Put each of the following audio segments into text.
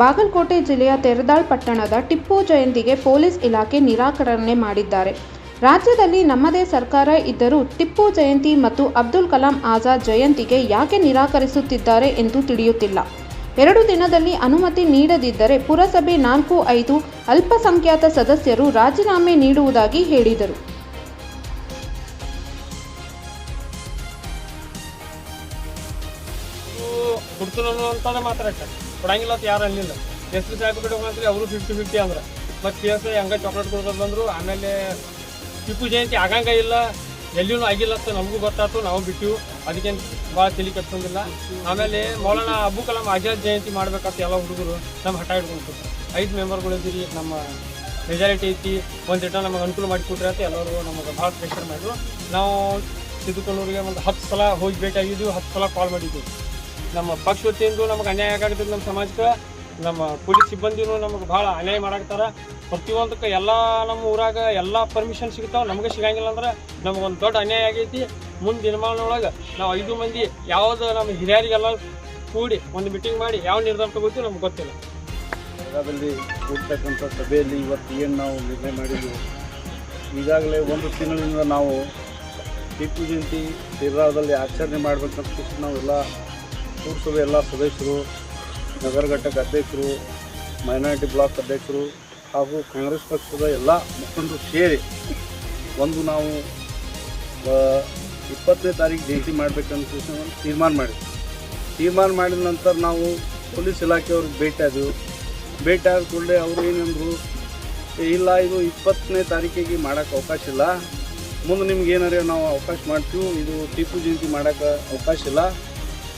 ಬಾಗಲಕೋಟೆ ಜಿಲ್ಲೆಯ ತೆರದಾಳ್ ಪಟ್ಟಣದ ಟಿಪ್ಪು ಜಯಂತಿಗೆ ಪೊಲೀಸ್ ಇಲಾಖೆ ನಿರಾಕರಣೆ ಮಾಡಿದ್ದಾರೆ. ರಾಜ್ಯದಲ್ಲಿ ನಮ್ಮದೇ ಸರ್ಕಾರ ಇದ್ದರೂ ಟಿಪ್ಪು ಜಯಂತಿ ಮತ್ತು ಅಬ್ದುಲ್ ಕಲಾಂ ಆಜಾದ್ ಜಯಂತಿಗೆ ಯಾಕೆ ನಿರಾಕರಿಸುತ್ತಿದ್ದಾರೆ ಎಂದು ತಿಳಿಯುತ್ತಿಲ್ಲ. ಎರಡು ದಿನದಲ್ಲಿ ಅನುಮತಿ ನೀಡದಿದ್ದರೆ ಪುರಸಭೆ ನಾಲ್ಕು ಐದು ಅಲ್ಪಸಂಖ್ಯಾತ ಸದಸ್ಯರು ರಾಜೀನಾಮೆ ನೀಡುವುದಾಗಿ ಹೇಳಿದರು. ಮಾತಾಡ್ತಾರೆ ಕೊಡಂಗಿಲ್ಲ ಅಂತ ಯಾರು ಅಲ್ಲಿಲ್ಲ ಎಸ್ ಪಿ ಸಾಹೇಬ್ ಕಡೆ ಅವರು ಫಿಫ್ಟಿ ಫಿಫ್ಟಿ ಅಂದ್ರೆ. ಮತ್ತು ಪಿ ಎಸ್ ಐ ಹಂಗೆ ಚಾಕ್ಲೇಟ್ ಕೊಡ್ಕೊಂಡು ಬಂದರು, ಆಮೇಲೆ ಟಿಪ್ಪು ಜಯಂತಿ ಆಗಂಗ ಇಲ್ಲ ಎಲ್ಲಿಯೂ ಆಗಿಲ್ಲ ಅಂತ ನಮಗೂ ಗೊತ್ತಾಯ್ತು ನಾವು ಬಿಟ್ಟಿವು ಅದಕ್ಕೇನು ಭಾಳ ತಿಳಿ ಕಟ್ಕೊಂಡಿಲ್ಲ ಆಮೇಲೆ ಮೌಲಾನ ಅಬ್ಬು ಕಲಾಂ ಆಜಾದ್ ಜಯಂತಿ ಮಾಡ್ಬೇಕಂತ ಎಲ್ಲ ಹುಡುಗರು ನಮ್ಮ ಹಠ ಹಿಡ್ಕೊಂಡು ಐದು ಮೆಂಬರ್ಗಳು ಇದ್ದೀರಿ, ನಮ್ಮ ಮೆಜಾರಿಟಿ ಐತಿ, ಒಂದು ಜಟ ನಮಗೆ ಅನುಕೂಲ ಮಾಡಿಕೊಟ್ರಿ ಅಂತ ಎಲ್ಲರೂ ನಮಗೆ ಭಾಳ ಪ್ರೆಷರ್ ಮಾಡಿದ್ರು. ನಾವು ಸಿದ್ದುಕೊಂಡವ್ರಿಗೆ ಒಂದು ಹತ್ತು ಸಲ ಹೋಗಿ ಭೇಟಿಯಾಗಿದ್ದೀವಿ ಹತ್ತು ಸಲ ಕಾಲ್ ಮಾಡಿದ್ದೀವಿ ನಮ್ಮ ಪಕ್ಷ ವತಿಯಿಂದ ನಮಗೆ ಅನ್ಯಾಯ ಆಗಾಕತ್ತೈತಿ ನಮ್ಮ ಸಮಾಜಕ್ಕೆ, ನಮ್ಮ ಪೊಲೀಸ್ ಸಿಬ್ಬಂದಿನೂ ನಮಗೆ ಭಾಳ ಅನ್ಯಾಯ ಮಾಡಾಕ್ತಾರ ಪ್ರತಿಯೊಂದಕ್ಕೆ ಎಲ್ಲ ನಮ್ಮ ಊರಾಗ ಎಲ್ಲ ಪರ್ಮಿಷನ್ ಸಿಗ್ತಾವೆ, ನಮಗೆ ಸಿಗಂಗಿಲ್ಲ ಅಂದ್ರೆ ನಮಗೊಂದು ದೊಡ್ಡ ಅನ್ಯಾಯ ಆಗೈತಿ. ಮುಂದೆ ದಿನಮಾನೊಳಗೆ ನಾವು ಐದು ಮಂದಿ ಯಾವುದು ನಮ್ಮ ಹಿರಿಯರಿಗೆಲ್ಲ ಕೂಡಿ ಒಂದು ಮೀಟಿಂಗ್ ಮಾಡಿ ಯಾವ ನಿರ್ಧಾರ ತಗೋತೀವಿ ನಮ್ಗೆ ಗೊತ್ತಿಲ್ಲ. ನಗರದಲ್ಲಿ ಕೂಡ್ತಕ್ಕಂಥ ಸಭೆಯಲ್ಲಿ ಇವತ್ತು ಏನು ನಾವು ನಿರ್ಣಯ ಮಾಡಿದ್ವಿ? ಈಗಾಗಲೇ ಒಂದು ತಿಂಗಳಿಂದ ನಾವು ಟಿಪ್ಪು ಜಯಂತಿ ತೀರ್ರಾದಲ್ಲಿ ಆಚರಣೆ ಮಾಡಬೇಕಂತ ನಾವೆಲ್ಲ ಪುರಸಭೆ ಎಲ್ಲ ಸದಸ್ಯರು, ನಗರ ಘಟಕ ಅಧ್ಯಕ್ಷರು ಮೈನಾರಿಟಿ ಬ್ಲಾಕ್ ಅಧ್ಯಕ್ಷರು ಹಾಗೂ ಕಾಂಗ್ರೆಸ್ ಪಕ್ಷದ ಎಲ್ಲ ಮುಖಂಡರು ಸೇರಿ ಒಂದು ನಾವು ಇಪ್ಪತ್ತನೇ ತಾರೀಕು ಜಯಂತಿ ಮಾಡಬೇಕಂತ ತೀರ್ಮಾನ ಮಾಡಿದ್ವಿ. ತೀರ್ಮಾನ ಮಾಡಿದ ನಂತರ ನಾವು ಪೊಲೀಸ್ ಇಲಾಖೆಯವ್ರಿಗೆ ಭೇಟಿ ಆದೆವು. ಭೇಟಿ ಆದ ಕೂಡಲೇ ಅವರು ಏನಂದರು ಇಲ್ಲ, ಇದು ಇಪ್ಪತ್ತನೇ ತಾರೀಕಿಗೆ ಮಾಡೋಕ್ಕೆ ಅವಕಾಶ ಇಲ್ಲ. ಮುಂದೆ ನಿಮ್ಗೆ ಏನಾರ ನಾವು ಅವಕಾಶ ಮಾಡ್ತೀವಿ, ಇದು ಟಿಪ್ಪು ಜಯಂತಿ ಮಾಡೋಕ್ಕೆ ಅವಕಾಶ ಇಲ್ಲ.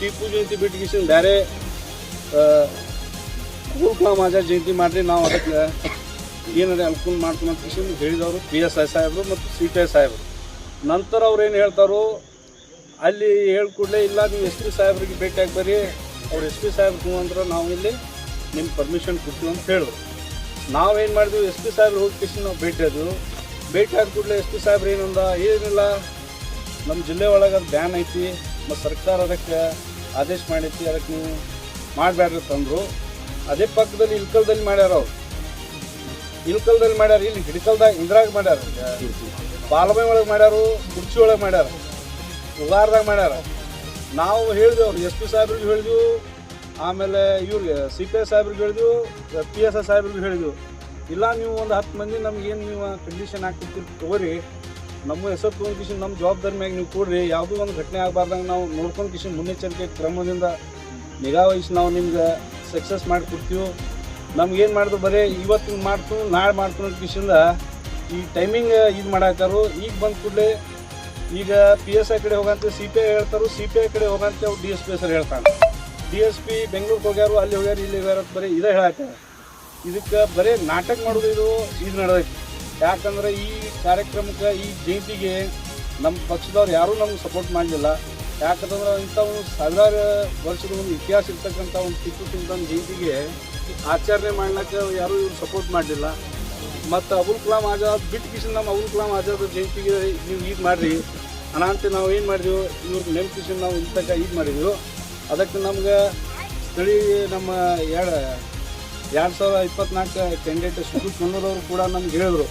ಟಿಪ್ಪು ಜಯಂತಿ ಬಿಟ್ಟು ಬೇರೆ ಆಜಾದ್ ಜಯಂತಿ ಮಾಡಿರಿ ನಾವು ಅದಕ್ಕೆ ಏನಾರ ಅನುಕೂಲ ಮಾಡ್ತೀವಿ ಅಂತ ಕಿಶನ್ ಹೇಳಿದವರು ಪಿ ಎಸ್ ಐ ಸಾಹೇಬರು ಮತ್ತು ಸಿ ಪಿ ಐ ಸಾಹೇಬರು. ನಂತರ ಅವ್ರು ಏನು ಹೇಳ್ತಾರೋ ಅಲ್ಲಿ ಹೇಳ್ಕೊಡ್ಲೇ ಇಲ್ಲ, ನೀವು ಎಸ್ ಪಿ ಸಾಹೇಬ್ರಿಗೆ ಭೇಟಿಯಾಗಿ ಬರ್ರಿ. ಅವ್ರು ಎಸ್ ಪಿ ಸಾಹೇಬ್ರು ಅಂದ್ರೆ ನಾವು ಇಲ್ಲಿ ನಿಮ್ಮ ಪರ್ಮಿಷನ್ ಕೊಡ್ತೀವಿ ಅಂತ ಹೇಳಿದ್ರು. ನಾವೇನು ಮಾಡಿದ್ವಿ, ಎಸ್ ಪಿ ಸಾಹೇಬ್ರು ಹೋಗಿ ಕಿಶನ್ ನಾವು ಭೇಟಿ ಆದ್ವು. ಭೇಟಿ ಕೂಡಲೇ ಎಸ್ ಪಿ ಸಾಹೇಬ್ರು ಏನಂದ ಏನಿಲ್ಲ ನಮ್ಮ ಜಿಲ್ಲೆ ಒಳಗೆ ಅದು ಬ್ಯಾನ್ ಐತಿ ಮತ್ತು ಸರ್ಕಾರ ಅದಕ್ಕೆ ಆದೇಶ ಮಾಡೈತಿ ಅದಕ್ಕೆ ನೀವು ಮಾಡಬೇಡ್ರಿ ತಂದರು. ಅದೇ ಪಕ್ಕದಲ್ಲಿ ಇಳ್ಕಲ್ದಲ್ಲಿ ಮಾಡ್ಯಾರ ಅವ್ರು. ಇಳ್ಕಲ್ದಲ್ಲಿ ಮಾಡ್ಯಾರ, ಇಲ್ಲಿ ಹಿಡ್ಕಲ್ದಾಗ ಇಂದ್ರಾಗ ಮಾಡ್ಯಾರ. ಬಾಲಮೆ ಒಳಗೆ ಮಾಡ್ಯಾರು, ಕುರ್ಚಿ ಒಳಗೆ ಮಾಡ್ಯಾರ. ಉಗಾರದಾಗ ಮಾಡ್ಯಾರ. ನಾವು ಹೇಳಿದ್ವಿ ಅವ್ರು, ಎಸ್ ಪಿ ಸಾಹೇಬ್ರಿಗೆ ಹೇಳಿದ್ವು, ಆಮೇಲೆ ಇವ್ರಿಗೆ, ಸಿ ಪಿ ಎಸ್ ಸಾಹೇಬ್ರಿಗೆ ಹೇಳಿದ್ವು, ಪಿ ಎಸ್ ಎಸ್ ಸಾಹೇಬ್ರಿಗೆ ಹೇಳಿದ್ವು. ಇಲ್ಲ, ನೀವು ಒಂದು ಹತ್ತು ಮಂದಿ ನಮ್ಗೆ ಏನು ನೀವು ಕಂಡೀಷನ್ ಹಾಕ್ತಿರ್ತೀರಿ ತಗೋರಿ. ನಮ್ಮ ಹೆಸರು ತೊಗೊಂಡು ಕಿಶನ್, ನಮ್ಮ ಜವಾಬ್ದಾರಿ ಮ್ಯಾಗ ನೀವು ಕೊಡ್ರಿ. ಯಾವುದೂ ಒಂದು ಘಟನೆ ಆಗಬಾರ್ದಂಗೆ ನಾವು ನೋಡ್ಕೊಂಡು ಕಿಶನ್ ಮುನ್ನೆಚ್ಚರಿಕೆ ಕ್ರಮದಿಂದ ನಿಗಾ ವಹಿಸಿ ನಾವು ನಿಮ್ಗೆ ಸಕ್ಸಸ್ ಮಾಡಿ ಕೊಡ್ತೀವಿ. ನಮ್ಗೆ ಏನು ಮಾಡಿದ್ರು ಬರೀ ಇವತ್ತು ಮಾಡ್ತು, ನಾಳೆ ಮಾಡ್ತು ಅಂತ ಕಿಶಿಂದ ಈ ಟೈಮಿಂಗ್ ಇದು ಮಾಡಾಕಾರು. ಈಗ ಬಂದ ಕೂಡಲೇ ಈಗ ಪಿ ಎಸ್ ಐ ಕಡೆ ಹೋಗಂತ ಸಿ ಪಿ ಐ ಹೇಳ್ತಾರು. ಸಿ ಪಿ ಐ ಕಡೆ ಹೋಗಂತ ಅವ್ರು ಡಿ ಎಸ್ ಪಿ ಹೆಸರು ಹೇಳ್ತಾನೆ ಡಿ ಎಸ್ ಪಿ ಬೆಂಗಳೂರಿಗೆ ಹೋಗ್ಯಾರು, ಅಲ್ಲಿ ಹೋಗ್ಯಾರು, ಇಲ್ಲಿ ಹೋಗ್ಯಾರ ಬರೀ ಇದೇ ಹೇಳಾಕ. ಇದಕ್ಕೆ ಬರೀ ನಾಟಕ ಮಾಡೋದು ಇದು ಇದು ನಡೆದೈತಿ. ಯಾಕಂದ್ರೆ ಈ ಕಾರ್ಯಕ್ರಮಕ್ಕೆ ಈ ಜಯಂತಿಗೆ ನಮ್ಮ ಪಕ್ಷದವ್ರು ಯಾರೂ ನಮ್ಗೆ ಸಪೋರ್ಟ್ ಮಾಡಲಿಲ್ಲ. ಯಾಕಂದ್ರೆ ಇಂಥ ಒಂದು ಸಾವಿರಾರು ವರ್ಷದ ಒಂದು ಇತಿಹಾಸ ಇರ್ತಕ್ಕಂಥ ಒಂದು ಟಿಪ್ಪು ಸುಲ್ತಾನ್ ಜಯಂತಿಗೆ ಆಚರಣೆ ಮಾಡ್ಲಿಕ್ಕೆ ಯಾರೂ ಇವ್ರು ಸಪೋರ್ಟ್ ಮಾಡಲಿಲ್ಲ. ಮತ್ತು ಅಬುಲ್ ಕಲಾಂ ಆಜಾದ್ ಬಿಟ್ಟು ಕಿಶನ್ ನಮ್ಮ ಅಬುಲ್ ಕಲಾಂ ಆಜಾದ್ ಜಯಂತಿಗೆ ನೀವು ಇದು ಮಾಡಿರಿ. ಅನಂತ ನಾವು ಏನು ಮಾಡಿದ್ವಿ? ಇವ್ರಿಗೆ ಕಿಶನ್ ನಾವು ಇಂತಕ್ಕ ಇದು ಮಾಡಿದ್ವಿ. ಅದಕ್ಕೆ ನಮ್ಗೆ ಸ್ಥಳೀಯ ನಮ್ಮ ಎರಡು ಎರಡು ಸಾವಿರದ ಇಪ್ಪತ್ನಾಲ್ಕು ಕ್ಯಾಂಡಿಡೇಟ್ ಸುದೀಪ್ ಕನ್ನೂರವರು ಕೂಡ ನಮ್ಗೆ ಹೇಳಿದ್ರು.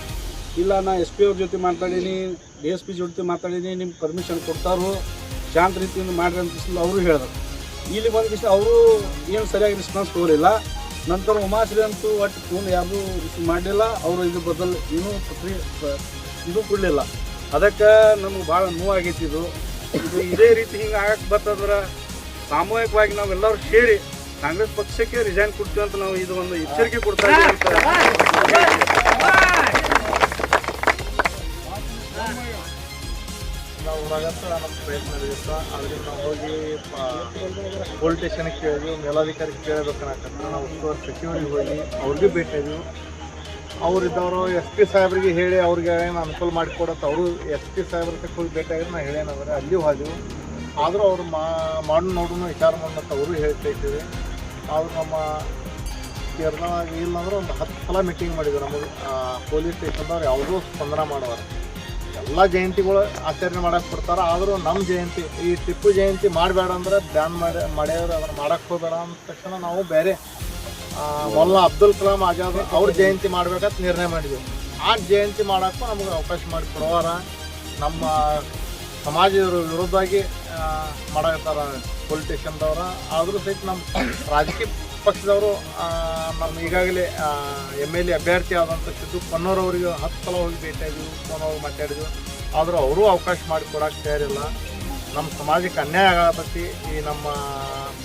ಇಲ್ಲ, ನಾ ಎಸ್ ಪಿ ಅವ್ರ ಜೊತೆ ಮಾತಾಡೀನಿ ಡಿ ಎಸ್ ಪಿ ಜೊತೆ ಮಾತಾಡೀನಿ ನಿಮ್ಗೆ ಪರ್ಮಿಷನ್ ಕೊಡ್ತಾರೋ, ಶಾಂತ ರೀತಿಯಿಂದ ಮಾಡ್ರಿ ಅಂತ ಅವರು ಹೇಳಿದ್ರು. ಇಲ್ಲಿ ಬಂದ ಅವರು ಏನು ಸರಿಯಾಗಿ ರೆಸ್ಪಾನ್ಸ್ ತಗೋಲಿಲ್ಲ ನಂತರ ಉಮಾಶ್ರೀ ಅಂತೂ ಒಟ್ಟು ಫೋನ್ ಯಾರು ರಿಸೀವ್ ಮಾಡಲಿಲ್ಲ, ಅವರು ಇದು ಬದಲ್ ಏನೂ ಪ್ರತಿ ಇದು ಕೊಡಲಿಲ್ಲ. ಅದಕ್ಕೆ ನಮ್ಗೆ ಭಾಳ ನೋವಾಗೈತಿ ಇದು. ಇದು ಇದೇ ರೀತಿ ಹಿಂಗೆ ಆಗಕ್ಕೆ ಬರ್ತದ್ರೆ, ಸಾಮೂಹಿಕವಾಗಿ ನಾವೆಲ್ಲರೂ ಸೇರಿ ಕಾಂಗ್ರೆಸ್ ಪಕ್ಷಕ್ಕೆ ರಿಸೈನ್ ಕೊಡ್ತೀವಿ ಅಂತ ನಾವು ಇದು ಒಂದು ಎಚ್ಚರಿಕೆ ಕೊಡ್ತಾ ಇದ್ದೀವಿ. ಪ್ರಯತ್ನ ನಡೆಯುತ್ತ ಆದರೆ ನಾವು ಹೋಗಿ ಪೊಲೀಸ್ ಸ್ಟೇಷನ್ಗೆ ಕೇಳಿದ್ವಿ. ಮೇಲಾಧಿಕಾರಿಗೆ ಕೇಳಬೇಕನ್ನಕತ್ತ ನಾವು ಉಸ್ತುವಾರಿ ಸಚಿವರಿಗೆ ಹೋಗಿ, ಅವ್ರಿಗೆ ಭೇಟಿಯಾದ್ವಿ ಅವರಿದ್ದವರು ಎಸ್ ಪಿ ಸಾಹೇಬ್ರಿಗೆ ಹೇಳಿ ಅವ್ರಿಗೆ ಏನು ಅನುಕೂಲ ಮಾಡಿಕೊಡತ್ತ ಅವರು ಎಸ್ ಪಿ ಸಾಹೇಬ್ರ ಹೋಗಿ ಭೇಟಿ ನಾವು ಹೇಳೇನಂದ್ರೆ ಅಲ್ಲಿ ಹೋದೆವು. ಆದರೂ ಅವರು ಮಾಡಿ ನೋಡೋಣ ವಿಚಾರ ಮಾಡೋಣ ಅವರು ಹೇಳ್ತಾ ಇದ್ದೀವಿ. ಆದ್ರು ನಮ್ಮ ಕೇರಳದಾಗ ಇಲ್ಲಾಂದ್ರೆ ಒಂದು ಹತ್ತು ಸಲ ಮೀಟಿಂಗ್ ಮಾಡಿದ್ವಿ ನಮಗೆ. ಪೊಲೀಸ್ ಸ್ಟೇಷನ್ದವ್ರು ಯಾವುದೂ ಸ್ಪಂದನ ಮಾಡೋರು. ಎಲ್ಲ ಜಯಂತಿಗಳು ಆಚರಣೆ ಮಾಡಕ್ಕೆ ಕೊಡ್ತಾರೆ. ಆದರೂ ನಮ್ಮ ಜಯಂತಿ, ಈ ಟಿಪ್ಪು ಜಯಂತಿ ಮಾಡಬೇಡ ಅಂದ್ರೆ ಬ್ಯಾನ್ ಮಾಡಿ ಮಾಡ್ಯಾರ ಅದನ್ನು ಮಾಡಕ್ಕೆ ಹೋಗಬೇಡ ಅಂದ ತಕ್ಷಣ ನಾವು ಬೇರೆ ಮೊಲ್ಲ ಅಬ್ದುಲ್ ಕಲಾಂ ಆಜಾದ್ ಅವ್ರ ಜಯಂತಿ ಮಾಡ್ಬೇಕಂತ ನಿರ್ಣಯ ಮಾಡಿದ್ವಿ. ಆ ಜಯಂತಿ ಮಾಡೋಕ್ಕೂ ನಮಗೆ ಅವಕಾಶ ಮಾಡಿ ಕೊಡುವಾರ ನಮ್ಮ ಸಮಾಜದ ವಿರುದ್ಧವಾಗಿ ಮಾಡಕತ್ತಾರ ಪೊಲಿಟಿಷಿಯನ್ದವ್ರ ಆದರೂ ಸಹಿತ ನಮ್ಮ ರಾಜಕೀಯ ಪಕ್ಷದವರು ನಮ್ಮ ಈಗಾಗಲೇ ಎಂ ಎಲ್ ಎ ಅಭ್ಯರ್ಥಿ ಆದಂಥ ಸಿದ್ದು ಅವರಿಗೆ ಹತ್ತು ಸಲ ಹೋಗಿ ಭೇಟಿಯಾಗಿದ್ವಿ ಫೋನ್ ಹೋಗಿ ಮಾತಾಡಿದ್ವಿ ಆದರೂ ಅವರೂ ಅವಕಾಶ ಮಾಡಿ ಕೊಡಕ್ಕೆ ತಯಾರಿಲ್ಲ. ನಮ್ಮ ಸಮಾಜಕ್ಕೆ ಅನ್ಯಾಯ ಆಗತೈತಿ ಈ ನಮ್ಮ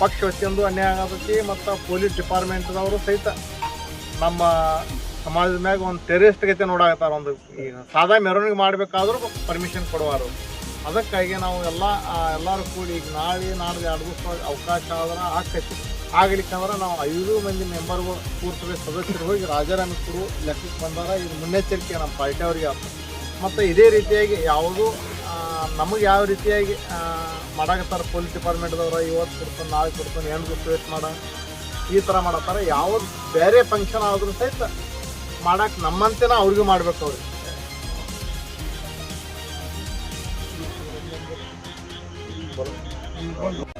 ಪಕ್ಷ ವತಿಯೊಂದು ಅನ್ಯಾಯ ಆಗತೈತಿ ಮತ್ತು ಪೊಲೀಸ್ ಡಿಪಾರ್ಟ್ಮೆಂಟ್ದವರು ಸಹಿತ ನಮ್ಮ ಸಮಾಜದ ಮ್ಯಾಗ ಒಂದು ಟೆರರಿಸ್ಟ್ ಗತಿ ನೋಡಾಕತ್ತಾರ. ಒಂದು ಈಗ ಸಾದಾ ಮೆರವಣಿಗೆ ಮಾಡಬೇಕಾದ್ರೂ ಪರ್ಮಿಷನ್ ಕೊಡುವಾರು. ಅದಕ್ಕಾಗಿ ನಾವು ಎಲ್ಲ ಎಲ್ಲರೂ ಕೂಡಿ ಈಗ ನಾಳೆ, ನಾಡ್ದು ಎರಡು ದಿವಸ ಅವಕಾಶ ಆದ್ರೆ ಆಕೈತಿ ಆಗ್ಲಿಕ್ಕಂದ್ರೆ ನಾವು ಐದು ಮಂದಿ ಮೆಂಬರ್ಗಳು ಪೂರ್ತಿ ಸದಸ್ಯರು ಹೋಗಿ ರಾಜಾರಾಮಿ ಕುರು ಲೆಕ್ಕಕ್ಕೆ ಬಂದಾರ. ಇದು ಮುನ್ನೆಚ್ಚರಿಕೆ ನಮ್ಮ ಪಾರ್ಟಿ ಅವರಿಗೆ. ಮತ್ತು ಇದೇ ರೀತಿಯಾಗಿ ಯಾವುದು ನಮಗೆ ಯಾವ ರೀತಿಯಾಗಿ ಮಾಡಾಕತ್ತಾರೆ ಪೊಲೀಸ್ ಡಿಪಾರ್ಟ್ಮೆಂಟ್ದವ್ರು ಇವತ್ತು ಕೊಡ್ತಾನೆ, ನಾಳೆ ಕೊಡ್ತಾನೆ, ಏನು ವೇಟ್ ಮಾಡ. ಈ ಥರ ಮಾಡತ್ತಾರ. ಯಾವ್ದು ಬೇರೆ ಫಂಕ್ಷನ್ ಆದರೂ ಸಹಿತ ಮಾಡಕ್ಕೆ ನಮ್ಮಂತೆನ ಅವ್ರಿಗೂ ಮಾಡ್ಬೇಕು ಅವ್ರಿಗೆ